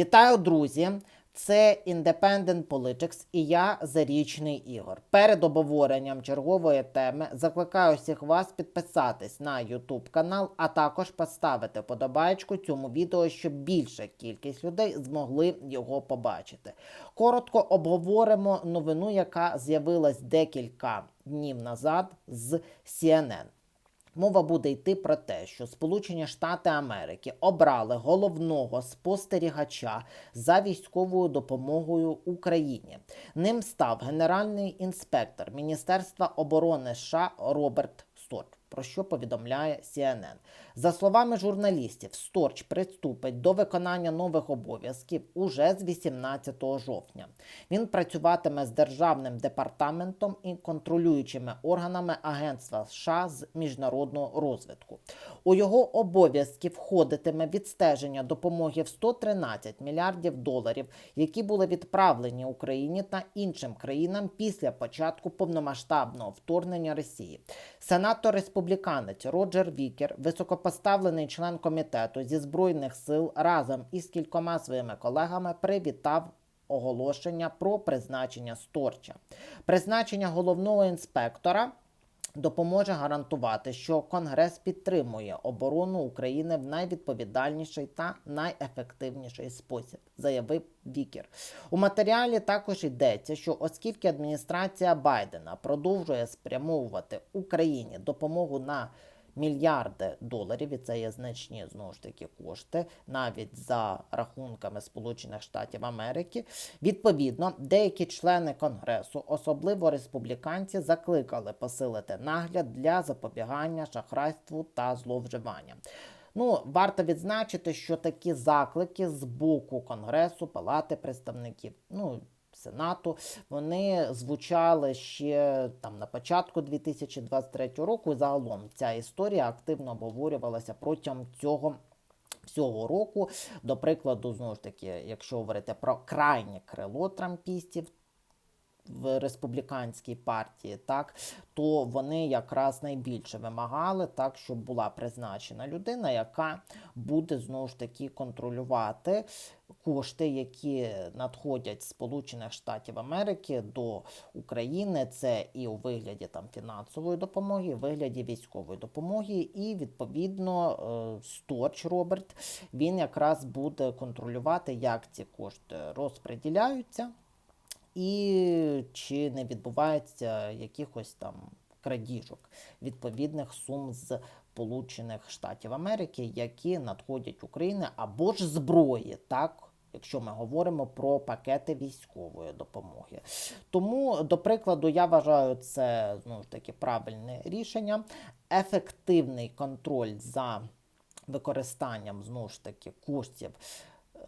Вітаю, друзі! Це Independent Politics і я Зарічний Ігор. Перед обговоренням чергової теми закликаю всіх вас підписатись на YouTube канал, а також поставити подобаєчку цьому відео, щоб більша кількість людей змогли його побачити. Коротко обговоримо новину, яка з'явилась декілька днів назад з CNN. Мова буде йти про те, що Сполучені Штати Америки обрали головного спостерігача за військовою допомогою Україні. Ним став генеральний інспектор Міністерства оборони США Роберт. Про що повідомляє CNN. За словами журналістів, Сторч приступить до виконання нових обов'язків уже з 18 жовтня. Він працюватиме з державним департаментом і контролюючими органами Агентства США з міжнародного розвитку. У його обов'язки входитиме відстеження допомоги в 113 мільярдів доларів, які були відправлені Україні та іншим країнам після початку повномасштабного вторгнення Росії. Сенатор республіканець Роджер Вікер, високопоставлений член комітету зі збройних сил, разом із кількома своїми колегами привітав оголошення про призначення Сторча. Призначення головного інспектора допоможе гарантувати, що Конгрес підтримує оборону України в найвідповідальніший та найефективніший спосіб, заявив Вікер. У матеріалі також йдеться, що оскільки адміністрація Байдена продовжує спрямовувати Україні допомогу на Мільярди доларів, і це є значні знову ж таки кошти, навіть за рахунками Сполучених Штатів Америки. Відповідно, деякі члени Конгресу, особливо республіканці, закликали посилити нагляд для запобігання шахрайству та зловживанням. Ну, варто відзначити, що такі заклики з боку Конгресу, Палати представників, ну Сенату, вони звучали ще там на початку 2023 року. Загалом ця історія активно обговорювалася протягом цього. Всього року, до прикладу, знову ж таки, якщо говорити про крайнє крило трампістів в республіканській партії, так то вони якраз найбільше вимагали так, щоб була призначена людина, яка буде знову ж таки контролювати кошти, які надходять з Сполучених Штатів Америки до України. Це і у вигляді там фінансової допомоги, і вигляді військової допомоги, і відповідно е, Сторч Роберт він якраз буде контролювати, як ці кошти розподіляються і чи не відбувається якихось там крадіжок відповідних сум з Сполучених Штатів Америки, які надходять Україні або ж зброї, так. Якщо ми говоримо про пакети військової допомоги. Тому, до прикладу, я вважаю це знову ж таки правильне рішення. Ефективний контроль за використанням знову ж таки коштів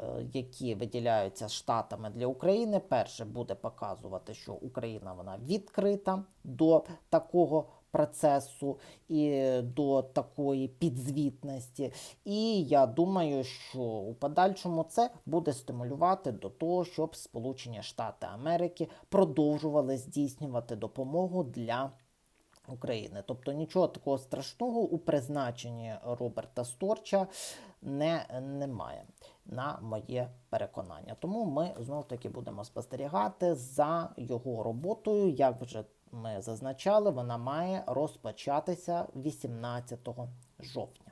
Е, які виділяються штатами для України, перше буде показувати, що Україна вона відкрита до такого процесу і до такої підзвітності. І я думаю, що у подальшому це буде стимулювати до того, щоб Сполучені Штати Америки продовжували здійснювати допомогу для. України, тобто нічого такого страшного у призначенні Роберта Сторча не, немає на моє переконання. Тому ми знов таки будемо спостерігати за його роботою. Як вже ми зазначали, вона має розпочатися 18 жовтня.